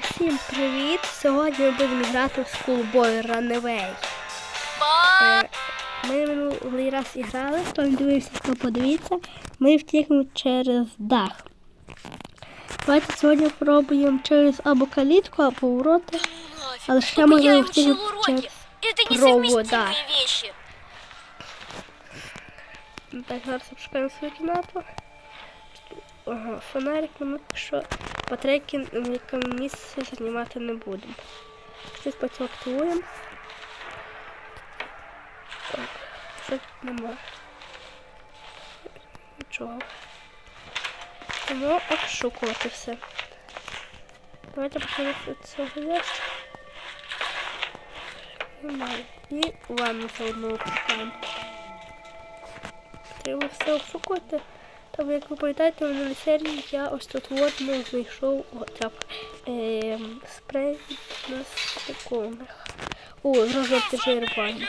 Всім привіт! Сьогодні ми будемо грати в Schoolboy Runaway. Е, Ми минулий раз і грали, хто не дивився, хто подивіться. Ми втікли через дах. Давайте сьогодні спробуємо через або калітку, або ворота. Але ще Чтобы можна я і учил втікнути уроки. через Это провода. несовместимые вещи. Так, зараз обшукаємо свою кімнату. Ага, фонарик ми що батарейки в якому місці знімати не будемо. Щось потім. Так, що тут нема? Нічого. Тому обшукувати все. Давайте почнемо з цього ящика. Немає. І ванну заодно обшукаємо. Треба все обшукувати. Тому як ви пам'ятаєте, в минулій серії я ось тут от ну, знайшов хоча е, спрей на насекомих. О, розжовти жирвані.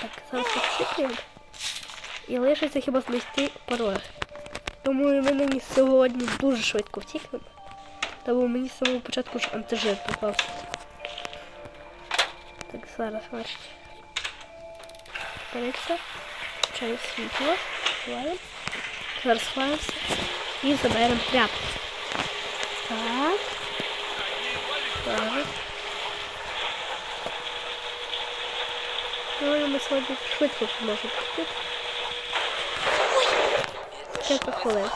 Так, зараз обшукуємо. І лишиться хіба знайти пароль. Думаю, ми мені сьогодні дуже швидко втікнемо. Тому мені з самого початку ж антижир попався. Так, зараз бачите. Береться. Включаю світло. Ховаємо. Зараз ховаємося. І заберемо тряпку. Так. Так. Думаю, ми сьогодні швидко зможемо пустити. Кілька хвилин.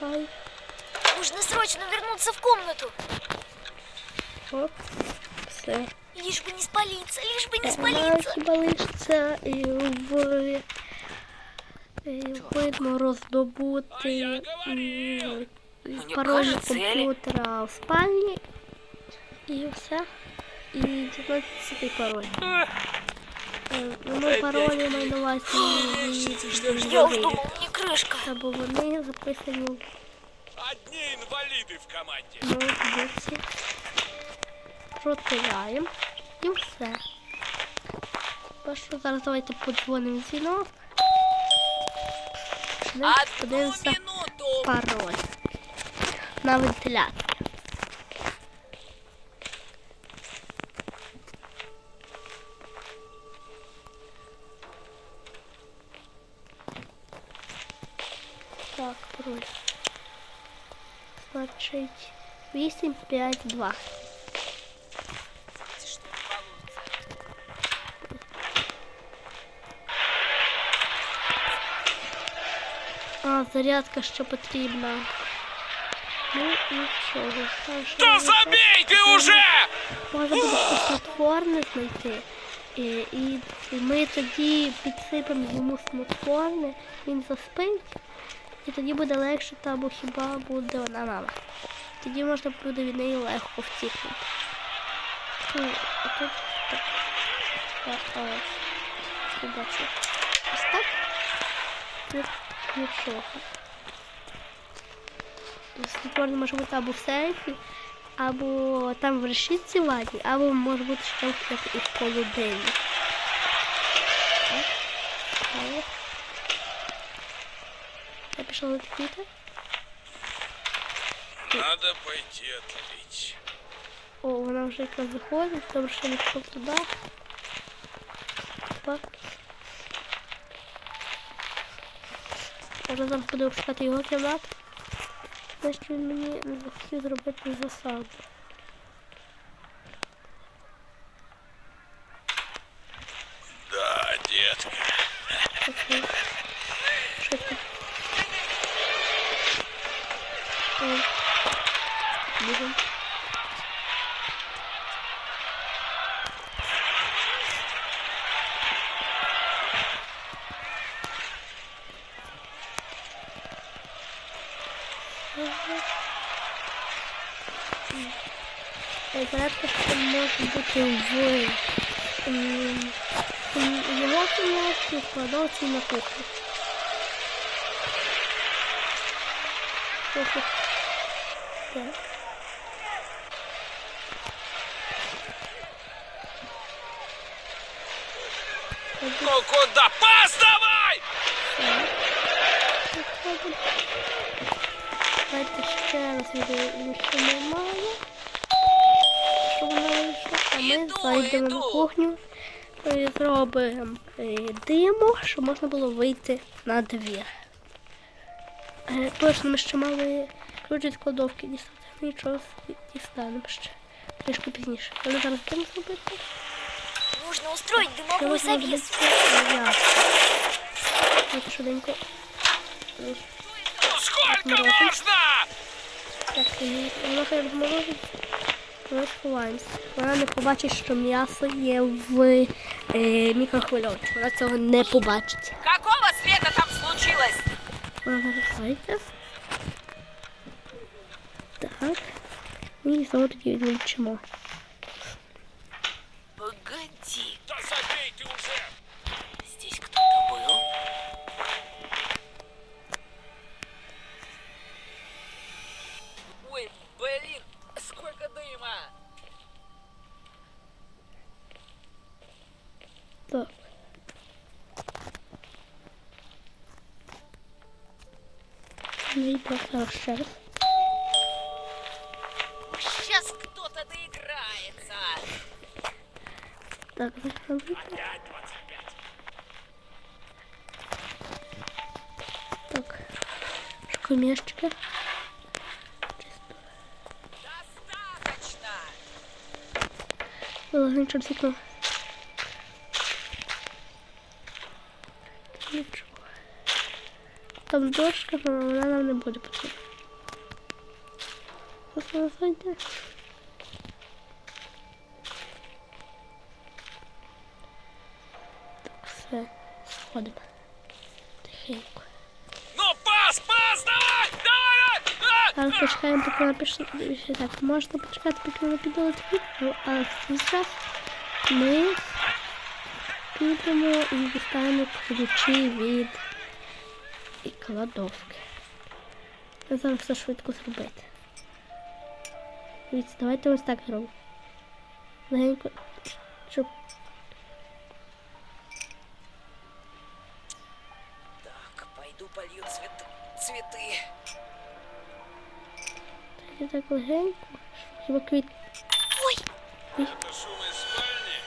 Хай. Нужно срочно вернуться в комнату. Оп. Все. Лишь бы не спалиться, лишь бы не Вона спалиться. хіба лишиться і в і видно роздобути пароль комп'ютера в спальні і все. І дізнатися цей пароль. Е, Ну, паролі не крышка. Або вони записані в Одни инвалиды в команде. ноутбуці. Протираємо і все. Тепер що зараз давайте подзвонимо дзвінок. Ми подивимося пароль на вентиляцію. Так, пароль. Значить 852. Зарядка ще потрібна. Ну, нічого. Там можна- забейте уже! Може буде щось снотворне знайти. І, і, і ми тоді підсипемо йому снотворне, він заспить, і тоді буде легше, та або хіба буде вона мама. Тоді можна буде від неї легко втікнути. Ну, тут так. Так, ось. Побачу. Ось так. Нічого. Снотворне може бути або в сейфі, або там в решітці ванні, або може бути ще і в холодильні. Я пішла на квіти. Надо пойти отлить. О, вона вже якраз заходить, добре, що не пішов туди. Так. Зараз нам буду шукати його кімнату. Значить він мені хотів зробити засаду. Да, детка. Окей. Швидко. Ой. Бігом. Е, Порядка, що може бути в м, м, його кімнаті, в кладовці і на кухні. Ось тут. Так. Ну куда? Пас давай! Так. Виходимо. Давайте ще раз відео, що немає. Ми зайдемо на кухню. і Зробимо е, диму, щоб можна було вийти на двір. Е, Точно ми ще мали ключ від кладовки дістати. Нічого дістанемо ще. Трішки пізніше. Але зараз дим зробити. Треба завесу. зробити ясно. Давайте швиденько. Ну Морозить. можно? Так, і воно хай розморозить. Ми сховаємося. Вона не побачить, що м'ясо є в е, мікрохвильовці. Вона цього не побачить. Какого света там случилось? Вона. Так. І знову тоді. Вийде зараз ще раз. Сейчас кто-то доиграется. Так, закрывайте. Так. Шкумешечка. Достаточно! Вилазимо через вікно. Нічого. Там дошка, але вона нам не буде потрібна. Вона зайде. Так, все, сходимо. Тихенько. Ну пас, пас, давай. Зараз почекаємо, поки вона пішла. Так, можна почекати, поки вона піде двір, ну, а час ми підемо і дістанемо ключі від і кладовки. Я зараз все швидко зробити. Дивіться, давайте ось так зробимо. Легенько, щоб Так, пойду полью цвет... цветы. я так легенько, щоб хіба квіт. Ой, Это шум из спальни.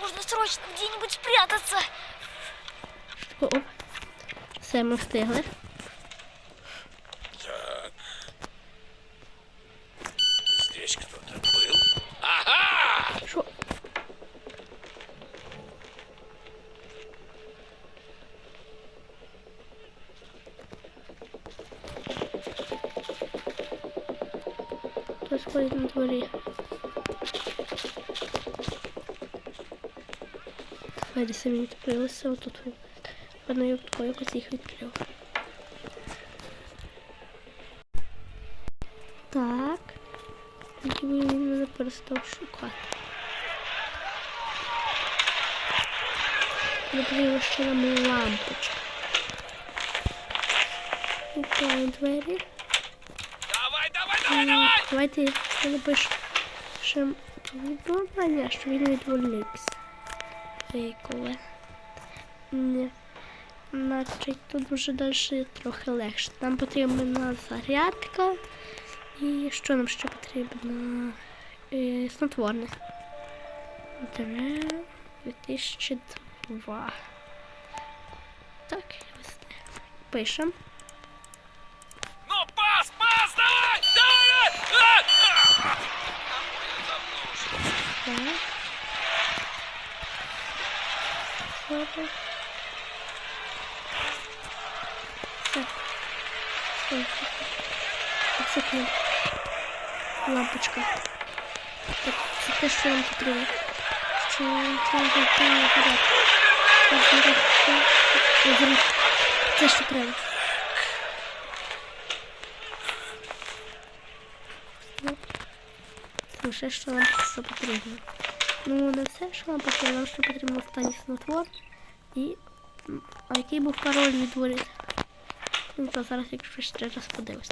нужно срочно где-нибудь спрятаться. Оп. Все, ми встигли. Так. Здесь кто-то был. Ага! Що? Хтось ходить на дворі. Двері самі відкрилися, отут. Певно, я тако якось їх відкрив. Так. Ніби він мене перестав шукати. Потрібно ще нам лампочка. Відкриваємо двері. Давай, давай, давай, давай! Давайте напишемо повідомлення, що він відволікся. Фейкове. Ні. Значить, тут вже далі трохи легше. Нам потрібна зарядка. І що нам ще потрібно? Е, снотворне. Дре 2002. Так, ось так. Пишемо. Ну пас, пас, давай, давай! давай! Так. Ладно. Це. Лампочка. Так, це те, що нам потрібно. Що це зайти на порядок. Так, смотри, це- що треба. Все, що нам. Ну, не все, що нам потрібно, нам ще потрібно останній снотвор. І. А який був пароль від воріт? Ну, то зараз, якщо ще раз подивимось.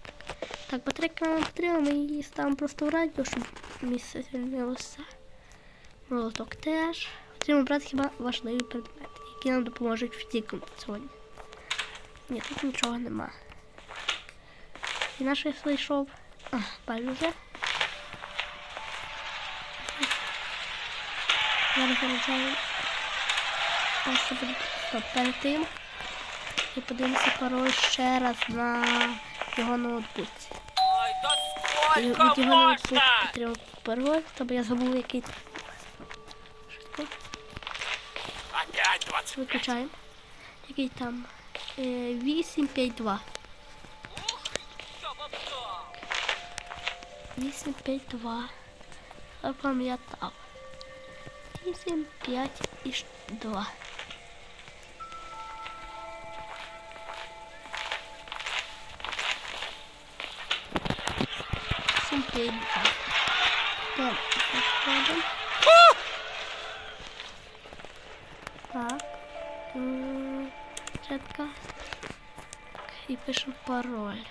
Так, батарейка нам потрібна, ми її ставимо просто в радіо, щоб місце звільнилося. Молоток теж. Потрібно брати хіба важливі предмети, які нам допоможуть втікнути сьогодні. Ні, тут нічого нема. І наш я знайшов. А, байдуже. Зараз буде. Стоп, перед тим. І подивимося пароль ще раз на його ноутбуці. Ой, І сколько від його ноутбуку можно? пароль, тобто я забув який. Опять 20. Виключаємо. Який там? Е, 852. 852. Запам'ятав. 8, 5 і 2. Сім, п'ять, два. Так, заходимо. Так. М, Чітко. І пишемо пароль.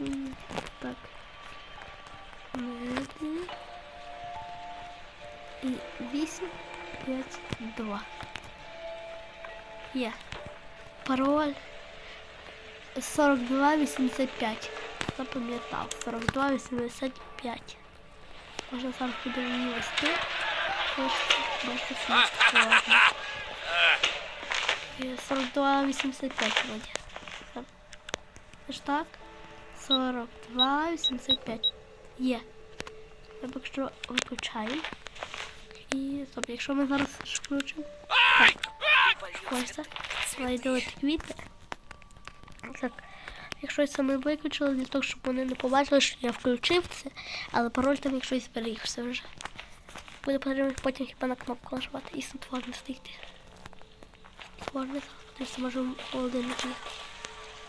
М, Так. Мирний. І 8, 5, 2. Є. Пароль 42, 85. Запам'ятав. 42, 85. Можна зараз буде її вести. Ось, бачите, складно. Е, 42, 85 вроді. Так. Так? 42, 85. Є. Тобто, якщо виключаємо. І стоп, якщо ми зараз включимо. Так, це. Знайдемо квіти. Якщо це ми виключили для того, щоб вони не побачили, що я включив це, але пароль там якщо зберігся вже. Буде потрібно потім хіба на кнопку нажимати і снотворне знайти. Снотворне, зараз можемо в холодильнику.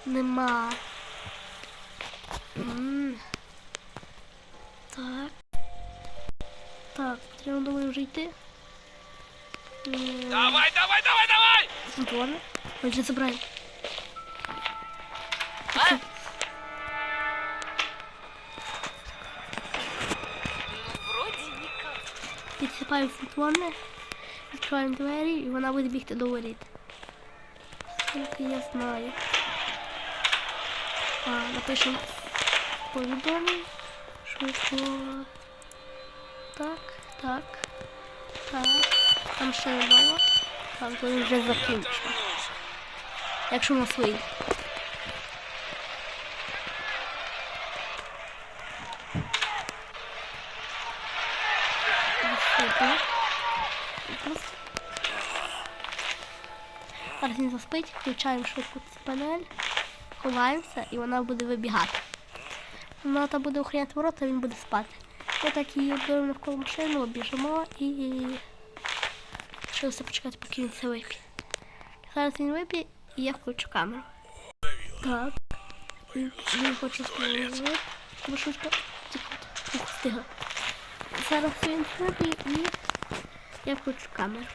Нема. М. Так. Так, потрібно думаю вже йти. М, Давай, давай, давай, давай! Снотворне. Отже, забираємо. Ну, Підсипаємо снотворне, відкриваємо двері і вона буде бігти до воріт. Скільки я знаю. А, напишемо повідомлення. Швидко. Так, так, так. Там ще немало. Так, то вже закінчимо. Якщо нас вийде. Супер. Просто. Зараз він заспить, включаємо швидко цю панель, ховаємося і вона буде вибігати. Вона там буде охороняти ворота, він буде спати. Ми так її обдуримо навколо машину, обіжимо і лишилося почекати, поки він це вип'є. Зараз він вип'є і я включу камеру. Так. Він, хоче спробувати. Тому. Тихо, Ух, встигла. Зараз він вип'є і я включу камеру.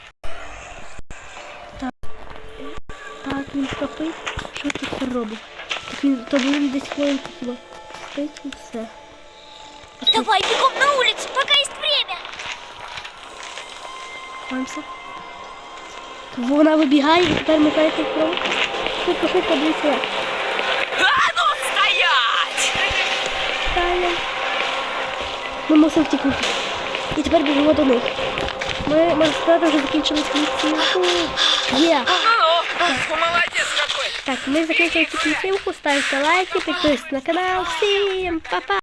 Він спить. Що тут робить? Так він, то він десь хвилин хіба. Спить і все. Давай, бегом на улицу, пока есть время. Ховаємося. Вона вибігає, і тепер ми знаєте, як робити. Швидко, швидко, дивіться. А ну стоять! Ми мусимо втікнути. І тепер біжимо до них. Ми, можна сказати, вже закінчили кінцівку. Є. Молодец какой! Так, мы заканчиваем эту кінцівку. ставьте лайки, подписывайтесь на канал. Всем па-па!